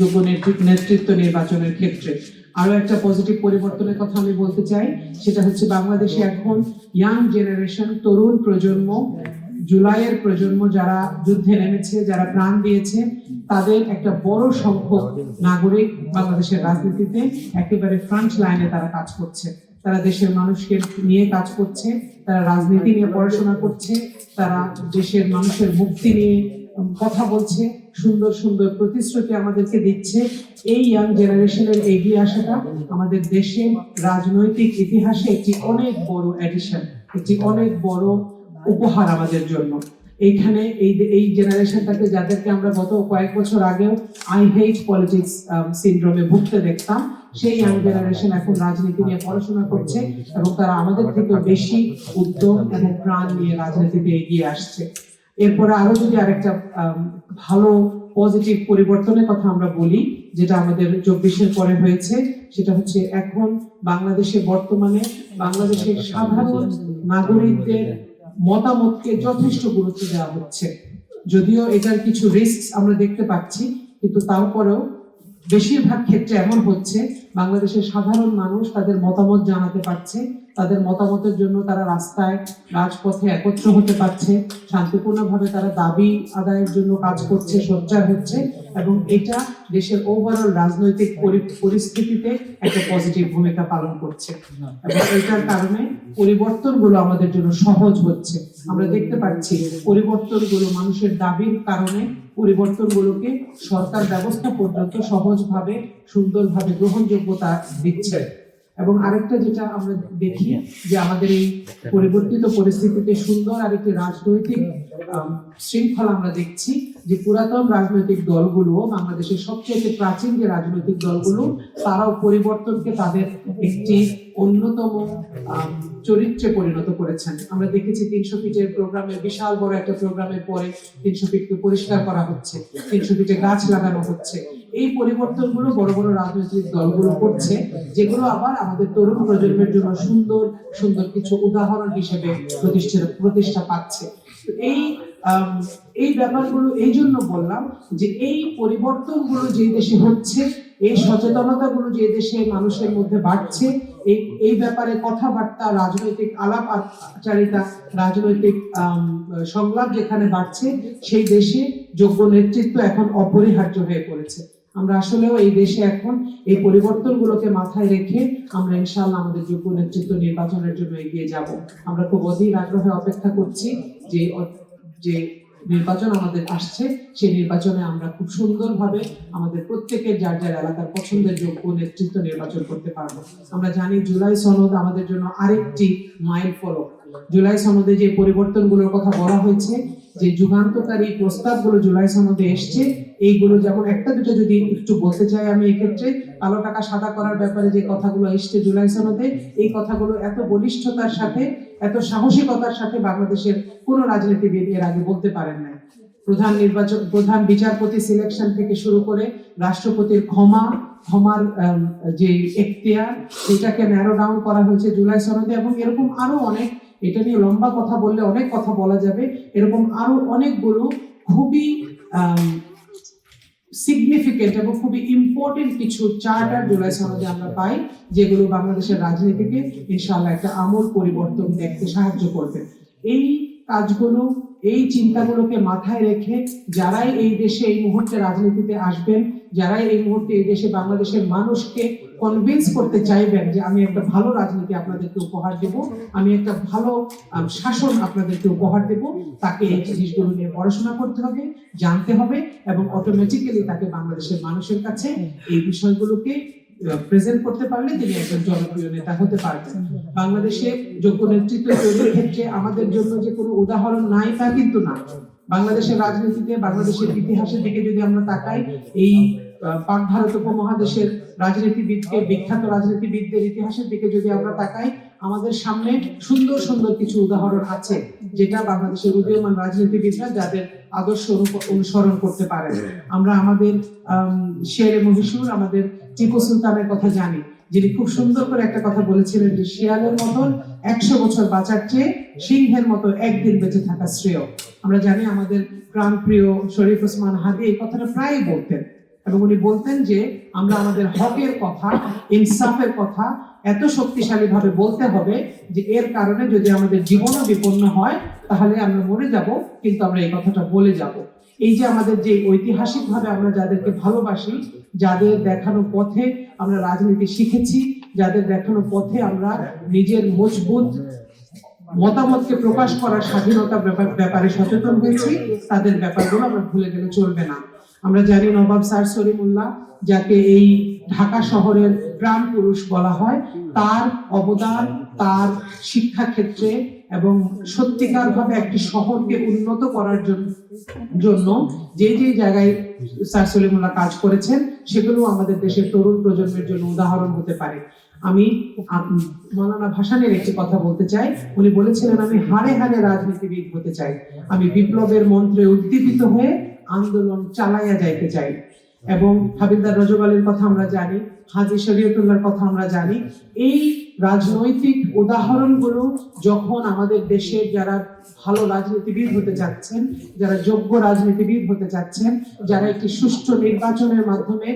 যোগ্য নেতৃত্ব নির্বাচনের ক্ষেত্রে। আরও একটা পজিটিভ পরিবর্তনের কথা আমি বলতে চাই, সেটা হচ্ছে বাংলাদেশে এখন ইয়াং জেনারেশন তরুণ প্রজন্ম, জুলাইয়ের প্রজন্ম যারা যুদ্ধে নেমেছে, যারা প্রাণ দিয়েছে, তাদের একটা বড় সংখ্যক নাগরিক বাংলাদেশের রাজনীতিতে একেবারে ফ্রন্ট লাইনে তারা কাজ করছে। তারা দেশের মানুষকে নিয়ে কাজ করছে, তারা রাজনীতি নিয়ে পড়াশোনা করছে, তারা দেশের মানুষের মুক্তি নিয়ে কথা বলছে, সুন্দর সুন্দর প্রতিশ্রুতি আমাদেরকে দিচ্ছে। এই ইয়াং জেনারেশনের এগিয়ে আসাটা আমাদের দেশে রাজনৈতিক ইতিহাসে একটি অনেক বড় এডিশন একটি অনেক বড় উপহার আমাদের জন্য। এইখানে এই এই জেনারেশনটাকে যাদেরকে আমরা গত কয়েক বছর আগেও আই হেট পলিটিক্স সিন্ড্রোমে ভুগতে দেখতাম, সেই ইয়াং জেনারেশন এখন রাজনীতি নিয়ে পড়াশোনা করছে এবং তারা আমাদের থেকে বেশি উদ্যোগ এবং প্রাণ নিয়ে রাজনীতিতে এগিয়ে আসছে। এরপরে আরও যদি আরেকটা ভালো পজিটিভ পরিবর্তনের কথা আমরা বলি যেটা আমাদের চব্বিশের পরে হয়েছে সেটা হচ্ছে এখন বাংলাদেশে বর্তমানে বাংলাদেশের সাধারণ নাগরিকদের মতামতকে যথেষ্ট গুরুত্ব দেওয়া হচ্ছে। যদিও এটার কিছু রিস্ক আমরা দেখতে পাচ্ছি কিন্তু তারপরেও বেশিরভাগ ক্ষেত্রে এমন হচ্ছে বাংলাদেশের সাধারণ মানুষ তাদের মতামত জানাতে পারছে তাদের মতামতের জন্য তারা রাস্তায় রাজপথে একত্র হতে পারছে, শান্তিপূর্ণভাবে তারা দাবি আদায়ের জন্য কাজ করছে, সোচ্চার হচ্ছে এবং এটা দেশের ওভারঅল রাজনৈতিক পরি- পরিস্থিতিতে একটা পজিটিভ ভূমিকা পালন করছে। এবং এটার কারণে পরিবর্তনগুলো আমাদের জন্য সহজ হচ্ছে। আমরা দেখতে পাচ্ছি পরিবর্তনগুলো মানুষের দাবির কারণে পরিবর্তনগুলোকে সরকার ব্যবস্থা পর্যন্ত সহজভাবে, সুন্দরভাবে গ্রহণযোগ্যতা দিচ্ছে। এবং আরেকটা যেটা আমরা দেখি যে আমাদের এই পরিবর্তিত পরিস্থিতিতে সুন্দর আরেকটি রাজনৈতিক আম, শৃঙ্খলা আমরা দেখছি যে পুরাতন রাজনৈতিক দলগুলো বাংলাদেশের সবচেয়ে প্রাচীন যে রাজনৈতিক দলগুলো তারাও পরিবর্তনকে তাদের একটি অন্যতম চরিত্রে পরিণত করেছেন। আমরা দেখেছি তিনশো ফিটের প্রোগ্রামে বিশাল বড় একটা প্রোগ্রামের পরে তিনশো ফিটকে পরিষ্কার করা হচ্ছে তিনশো ফিটে গাছ লাগানো হচ্ছে। এই পরিবর্তনগুলো বড় বড় রাজনৈতিক দলগুলো করছে, যেগুলো আবার আমাদের তরুণ প্রজন্মের জন্য সুন্দর সুন্দর কিছু উদাহরণ হিসেবে প্রতিষ্ঠা প্রতিষ্ঠা পাচ্ছে। এই এই ব্যাপারগুলো, এই জন্য বললাম যে এই পরিবর্তনগুলো যে দেশে হচ্ছে, এই সচেতনতাগুলো যে দেশে মানুষের মধ্যে বাড়ছে, এই এই ব্যাপারে কথাবার্তা, রাজনৈতিক আলাপ আচারিতা, রাজনৈতিক সংলাপ যেখানে বাড়ছে, সেই দেশে যোগ্য নেতৃত্ব এখন অপরিহার্য হয়ে পড়েছে। আমরা আসলেও এই দেশে এখন এই পরিবর্তনগুলোকে মাথায় রেখে আমরা ইনশাআল্লাহ আমাদের যোগ্য নেতৃত্ব নির্বাচনের জন্য এগিয়ে যাব। আমরা খুব অধীর আগ্রহে অপেক্ষা করছি যে যে নির্বাচন আমাদের আসছে, সেই নির্বাচনে আমরা খুব সুন্দরভাবে আমাদের প্রত্যেকের যার যার এলাকার পছন্দের যোগ্য নেতৃত্ব নির্বাচন করতে পারব। আমরা জানি জুলাই সনদ আমাদের জন্য আরেকটি মাইল ফলক জুলাই সনদে যে পরিবর্তনগুলোর কথা বলা হয়েছে যে যুগান্তকারী প্রস্তাবগুলো জুলাই সনদে এসছে, এইগুলো যেমন একটা দুটো যদি একটু বলতে চাই আমি এক্ষেত্রে, কালো টাকা সাদা করার ব্যাপারে যে কথাগুলো এসছে জুলাই সনদে, এই কথাগুলো এত বলিষ্ঠতার সাথে, এত সাহসিকতার সাথে বাংলাদেশের কোনো রাজনীতিবিদ এর আগে বলতে পারেন নাই। প্রধান নির্বাচন প্রধান বিচারপতি সিলেকশন থেকে শুরু করে রাষ্ট্রপতির ক্ষমা, ক্ষমার যে এখতিয়ার সেটাকে ন্যারো ডাউন করা হয়েছে জুলাই সনদে এবং এরকম আরও অনেক এটা নিয়ে লম্বা কথা বললে অনেক কথা বলা যাবে। এরকম আরও অনেকগুলো খুবই সিগনিফিকেন্ট এবং খুবই ইম্পর্টেন্ট কিছু চার্টার জুলাই সনদে আমরা পাই যেগুলো বাংলাদেশের রাজনীতিকে ইনশাআল্লাহ একটা আমূল পরিবর্তন দেখতে সাহায্য করবে। এই কাজগুলো এই চিন্তাগুলোকে মাথায় রেখে যারাই এই দেশে এই মুহূর্তে রাজনীতিতে আসবেন যারাই এই মুহূর্তে এই দেশে বাংলাদেশের মানুষকে কনভিন্স করতে চাইবেন যে আমি একটা ভালো রাজনীতি আপনাদেরকে উপহার দেব, আমি একটা ভালো শাসন আপনাদেরকে উপহার দেব, তাকে এই জিনিসগুলো নিয়ে পড়াশোনা করতে হবে, জানতে হবে এবং অটোমেটিক্যালি তাকে বাংলাদেশের মানুষের কাছে এই বিষয়গুলোকে প্রেজেন্ট করতে পারলে তিনি একজন জনপ্রিয় নেতা হতে পারবেন। বাংলাদেশে যোগ্য নেতৃত্ব তৈরির ক্ষেত্রে আমাদের জন্য যে কোনো উদাহরণ নাই তা কিন্তু না। বাংলাদেশের রাজনীতিতে বাংলাদেশের ইতিহাসের দিকে যদি আমরা তাকাই এই পাক ভারত উপমহাদেশের রাজনীতিবিদকে বিখ্যাত রাজনীতিবিদদের ইতিহাসের দিকে যদি আমরা তাকাই আমাদের সামনে সুন্দর সুন্দর কিছু উদাহরণ আছে যেটা বাংলাদেশের উদীয়মান রাজনীতিবিদরা যাদের আদর্শ অনুসরণ করতে পারে আমরা আমাদের আম, শেরে মহীশূর আমাদের টিপু সুলতানের কথা জানি যিনি খুব সুন্দর করে একটা কথা বলেছিলেন যে শিয়ালের মতন একশো বছর বাঁচার চেয়ে সিংহের মতো একদিন বেঁচে থাকা শ্রেয়। আমরা জানি আমাদের প্রাণপ্রিয় শরীফ ওসমান হাদি এই কথাটা প্রায়ই বলতেন। এবং উনি বলতেন যে, আমরা আমাদের হকের কথা, ইনসাফের কথা এত শক্তিশালী ভাবে বলতে হবে যে, এর কারণে যদি আমাদের জীবনও বিপন্ন হয়, তাহলে আমরা মরে যাব, কিন্তু আমরা এই কথাটা বলে যাব। এই যে আমাদের যে ঐতিহাসিকভাবে আমরা যাদেরকে ভালোবাসি, যাদের দেখানো পথে আমরা রাজনীতি শিখেছি যাদের দেখানো পথে আমরা নিজের মজবুত মতামতকে প্রকাশ করার স্বাধীনতা ব্যাপার- সচেতন হয়েছি। তাদের ব্যাপারগুলো আমরা ভুলে গেলে চলবে না। আমরা জানি নবাব স্যার সলিমুল্লাহ, যাকে এই ঢাকা শহরের প্রাণ পুরুষ বলা হয়, তার অবদান তার শিক্ষা ক্ষেত্রে এবং সত্যিকার ভাবে একটি শহরকে উন্নত করার জন্য যে যে জায়গায় স্যার সলিমুল্লাহ কাজ করেছেন সেগুলো আমাদের দেশের তরুণ প্রজন্মের জন্য উদাহরণ হতে পারে। আমি মৌলানা ভাসানের একটি কথা বলতে চাই। উনি বলেছিলেন, আমি হাড়ে হাড়ে রাজনীতিবিদ হতে চাই। আমি বিপ্লবের মন্ত্রে উদ্দীপিত হয়ে আন্দোলন চালাইয়া যাইতে চাই। এবং হাবিলদার রজব আলীর কথা আমরা জানি, হাজি শরীয়তুল্লাহর কথা আমরা জানি। এই রাজনৈতিক উদাহরণগুলো যখন আমাদের দেশে যারা ভালো রাজনীতিবিদ হতে চাচ্ছেন, যারা যোগ্য রাজনীতিবিদ হতে চাচ্ছেন, যারা একটি সুষ্ঠু নির্বাচনের মাধ্যমে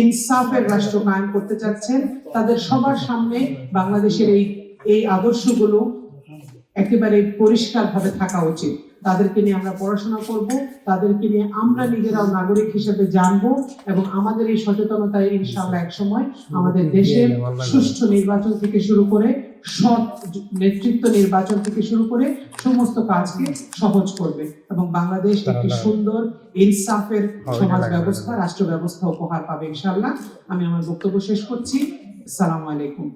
ইনসাফের রাষ্ট্র কায়েম করতে চাচ্ছেন, তাদের সবার সামনে বাংলাদেশের এই এই আদর্শগুলো একেবারে পরিষ্কারভাবে থাকা উচিত। তাদেরকে নিয়ে আমরা পড়াশোনা করব তাদেরকে নিয়ে আমরা নিজেরাও নাগরিক হিসেবে জানব এবং আমাদের এই সচেতনতায় ইনশাআল্লাহ এক সময় আমাদের দেশের সুষ্ঠু নির্বাচন থেকে শুরু করে সৎ নেতৃত্ব নির্বাচন থেকে শুরু করে সমস্ত কাজকে সহজ করবে এবং বাংলাদেশ একটি সুন্দর ইনসাফের সমাজ ব্যবস্থা রাষ্ট্র ব্যবস্থা উপহার পাবে ইনশাআল্লাহ। আমি আমার বক্তব্য শেষ করছি। আসসালামু আলাইকুম।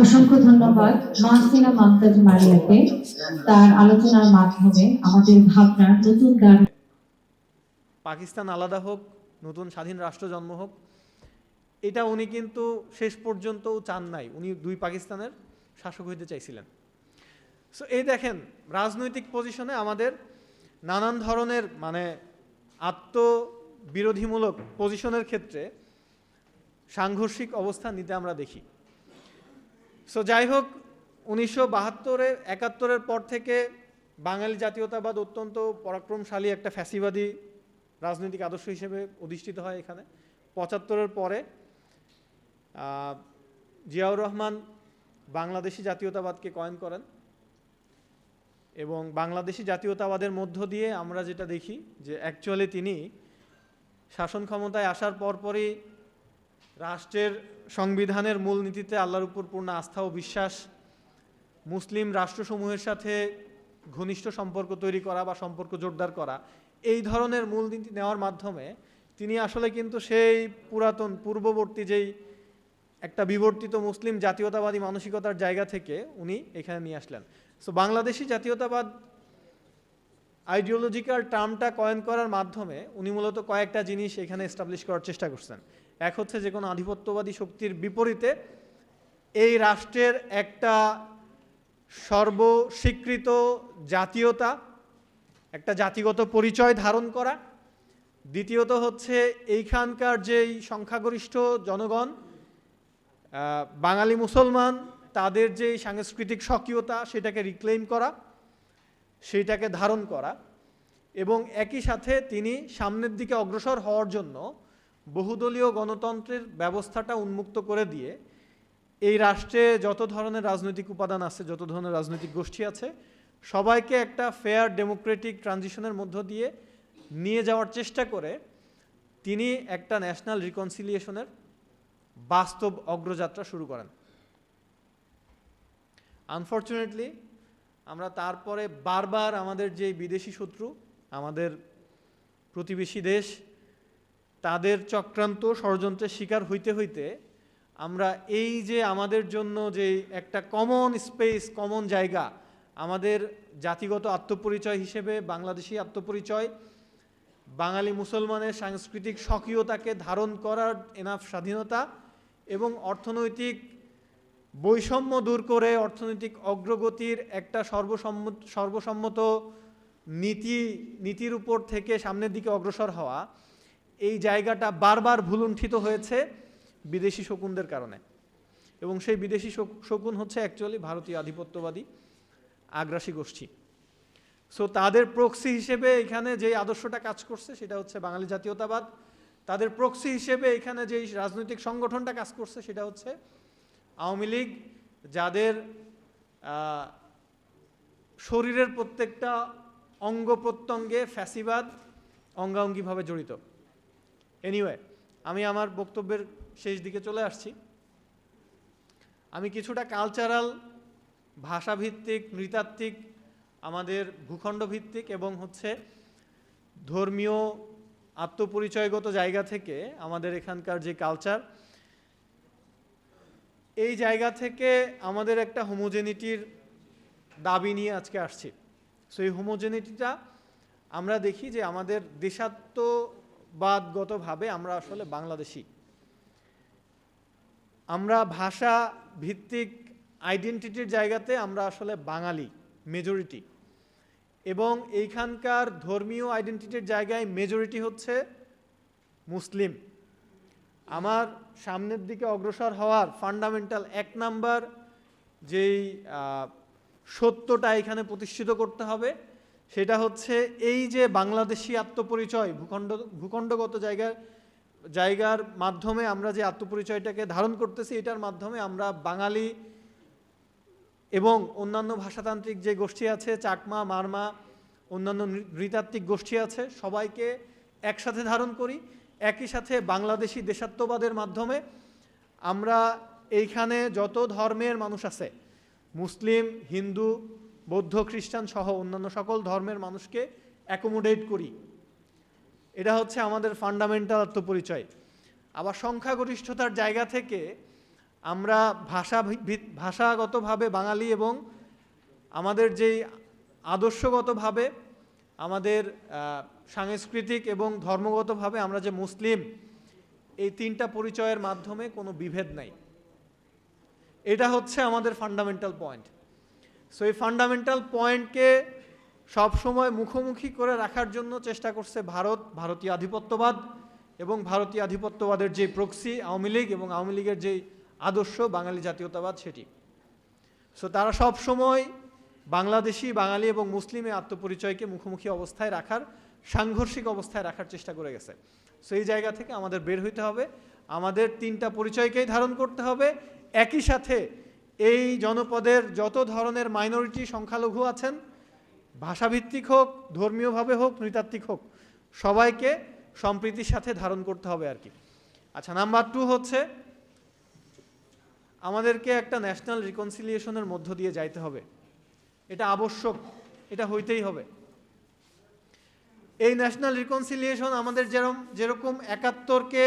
অসংখ্য ধন্যবাদ মাহসিনা মমতাজ মারিয়াকে তার আলোচনার মাধ্যমে আমাদের ভাবনার নতুন গান। পাকিস্তান আলাদা হোক, নতুন স্বাধীন রাষ্ট্র জন্ম হোক, এটা উনি কিন্তু শেষ পর্যন্তও চান নাই। উনি দুই পাকিস্তানের শাসক হইতে চাইছিলেন। সো এই দেখেন, রাজনৈতিক পজিশনে আমাদের নানান ধরনের মানে আত্মবিরোধীমূলক পজিশনের ক্ষেত্রে সাংঘর্ষিক অবস্থান নিতে আমরা দেখি। সো যাই হোক, উনিশশো বাহাত্তরের, একাত্তরের পর থেকে বাঙালি জাতীয়তাবাদ অত্যন্ত পরাক্রমশালী একটা ফ্যাসিবাদী রাজনৈতিক আদর্শ হিসেবে অধিষ্ঠিত হয় এখানে। পঁচাত্তরের পরে জিয়াউর রহমান বাংলাদেশি জাতীয়তাবাদকে কয়েন করেন এবং বাংলাদেশি জাতীয়তাবাদের মধ্য দিয়ে আমরা যেটা দেখি যে অ্যাকচুয়ালি তিনি শাসন ক্ষমতায় আসার পরপরই রাষ্ট্রের সংবিধানের মূলনীতিতে আল্লাহর উপর পূর্ণ আস্থা ও বিশ্বাস, মুসলিম রাষ্ট্রসমূহের সাথে ঘনিষ্ঠ সম্পর্ক তৈরি করা বা সম্পর্ক জোরদার করা, এই ধরনের মূলনীতি নেওয়ার মাধ্যমে তিনি আসলে কিন্তু সেই পুরাতন, পূর্ববর্তী যেই একটা বিবর্তিত মুসলিম জাতীয়তাবাদী মানসিকতার জায়গা থেকে উনি এখানে নিয়ে আসলেন। সো বাংলাদেশি জাতীয়তাবাদ আইডিওলজিক্যাল টার্মটা কয়েন করার মাধ্যমে উনি মূলত কয়েকটা জিনিস এখানে এস্টাবলিশ করার চেষ্টা করছেন। এক হচ্ছে যে কোনো আধিপত্যবাদী শক্তির বিপরীতে এই রাষ্ট্রের একটা সর্বস্বীকৃত জাতীয়তা, একটা জাতিগত পরিচয় ধারণ করা। দ্বিতীয়ত হচ্ছে এইখানকার যেই সংখ্যাগরিষ্ঠ জনগণ বাঙালি মুসলমান, তাদের যে সাংস্কৃতিক স্বকীয়তা সেটাকে রিক্লেইম করা, সেইটাকে ধারণ করা এবং একই সাথে তিনি সামনের দিকে অগ্রসর হওয়ার জন্য বহুদলীয় গণতন্ত্রের ব্যবস্থাটা উন্মুক্ত করে দিয়ে এই রাষ্ট্রে যত ধরনের রাজনৈতিক উপাদান আছে, যত ধরনের রাজনৈতিক গোষ্ঠী আছে, সবাইকে একটা ফেয়ার ডেমোক্রেটিক ট্রানজিশনের মধ্য দিয়ে নিয়ে যাওয়ার চেষ্টা করে তিনি একটা ন্যাশনাল রিকনসিলিয়েশনের বাস্তব অগ্রযাত্রা শুরু করেন। আনফর্চুনেটলি আমরা তারপরে বারবার আমাদের যে বিদেশি শত্রু, আমাদের প্রতিবেশী দেশ তাদের চক্রান্ত ষড়যন্ত্রের শিকার হইতে হইতে আমরা এই যে আমাদের জন্য যে একটা কমন স্পেস কমন জায়গা, আমাদের জাতিগত আত্মপরিচয় হিসেবে, বাংলাদেশি আত্মপরিচয়, বাঙালি মুসলমানের সাংস্কৃতিক স্বকীয়তাকে ধারণ করার এনাফ স্বাধীনতা এবং অর্থনৈতিক বৈষম্য দূর করে অর্থনৈতিক অগ্রগতির একটা সর্বসম্মত সর্বসম্মত নীতি, নীতির উপর থেকে সামনের দিকে অগ্রসর হওয়া এই জায়গাটা বারবার ভুলুণ্ঠিত হয়েছে বিদেশি শকুনদের কারণে। এবং সেই বিদেশি শকুন হচ্ছে অ্যাকচুয়ালি ভারতীয় আধিপত্যবাদী, আগ্রাসী গোষ্ঠী। সো তাদের প্রক্সি হিসেবে এখানে যে আদর্শটা কাজ করছে সেটা হচ্ছে বাঙালি জাতীয়তাবাদ। তাদের প্রক্সি হিসেবে এখানে যে রাজনৈতিক সংগঠনটা কাজ করছে সেটা হচ্ছে আওয়ামী লীগ, যাদের শরীরের প্রত্যেকটা অঙ্গ প্রত্যঙ্গে ফ্যাসিবাদ অঙ্গাঙ্গিভাবে জড়িত। এনিওয়ে আমি আমার বক্তব্যের শেষ দিকে চলে আসছি। আমি কিছুটা কালচারাল ভাষাভিত্তিক, নৃতাত্ত্বিক, আমাদের ভূখণ্ড ভিত্তিক এবং হচ্ছে ধর্মীয় আত্মপরিচয়গত জায়গা থেকে আমাদের এখানকার যে কালচার এই জায়গা থেকে আমাদের একটা হোমোজেনিটির দাবি নিয়ে আজকে আসছি। সো এই হোমোজেনিটিটা আমরা দেখি যে আমাদের দেশাত্মবাদগতভাবে আমরা আসলে বাংলাদেশি। আমরা ভাষা ভিত্তিক আইডেন্টিটির জায়গাতে আমরা আসলে বাঙালি মেজরিটি এবং এইখানকার ধর্মীয় আইডেন্টিটির জায়গায় মেজরিটি হচ্ছে মুসলিম। আমার সামনের দিকে অগ্রসর হওয়ার ফান্ডামেন্টাল এক নাম্বার যেই সত্যটা এখানে প্রতিষ্ঠিত করতে হবে সেটা হচ্ছে এই যে বাংলাদেশি আত্মপরিচয় ভূখণ্ড, ভূখণ্ডগত জায়গার জায়গার মাধ্যমে আমরা যে আত্মপরিচয়টাকে ধারণ করতেছি, এটার মাধ্যমে আমরা বাঙালি এবং অন্যান্য ভাষাতান্ত্রিক যে গোষ্ঠী আছে, চাকমা, মারমা, অন্যান্য নৃতাত্ত্বিক গোষ্ঠী আছে, সবাইকে একসাথে ধারণ করি। একই সাথে বাংলাদেশি দেশাত্মবাদের মাধ্যমে আমরা এইখানে যত ধর্মের মানুষ আছে, মুসলিম, হিন্দু বৌদ্ধ, খ্রিস্টান সহ অন্যান্য সকল ধর্মের মানুষকে অ্যাকোমোডেট করি। এটা হচ্ছে আমাদের ফান্ডামেন্টাল আত্মপরিচয়। আবার সংখ্যাগরিষ্ঠতার জায়গা থেকে আমরা ভাষা ভাষাগতভাবে বাঙালি এবং আমাদের যেই আদর্শগতভাবে, আমাদের সাংস্কৃতিক এবং ধর্মগতভাবে আমরা যে মুসলিম, এই তিনটা পরিচয়ের মাধ্যমে কোনো বিভেদ নাই। এটা হচ্ছে আমাদের ফান্ডামেন্টাল পয়েন্ট সো এই ফান্ডামেন্টাল পয়েন্টকে সবসময় মুখোমুখি করে রাখার জন্য চেষ্টা করছে ভারত, ভারতীয় আধিপত্যবাদ এবং ভারতীয় আধিপত্যবাদের যে প্রক্সি আওয়ামী লীগ এবং আওয়ামী লীগের যে আদর্শ, বাঙালি জাতীয়তাবাদ সেটি। সো তারা সব সময় বাংলাদেশি, বাঙালি এবং মুসলিমের আত্মপরিচয়কে মুখোমুখি অবস্থায় রাখার, সাংঘর্ষিক অবস্থায় রাখার চেষ্টা করে গেছে। সো এই জায়গা থেকে আমাদের বের হইতে হবে। আমাদের তিনটা পরিচয়কেই ধারণ করতে হবে। একই সাথে এই জনপদের যত ধরনের মাইনরিটি সংখ্যালঘু আছেন, ভাষাভিত্তিক হোক, ধর্মীয়ভাবে হোক, নৃতাত্ত্বিক হোক, সবাইকে সম্প্রীতির সাথে ধারণ করতে হবে আর কি। আচ্ছা নাম্বার টু হচ্ছে, আমাদেরকে একটা ন্যাশনাল রিকনসিলিয়েশনের মধ্য দিয়ে যাইতে হবে। এটা আবশ্যক, এটা হইতেই হবে। এই ন্যাশনাল রিকনসিলিয়েশন আমাদের যেরকম যেরকম একাত্তরকে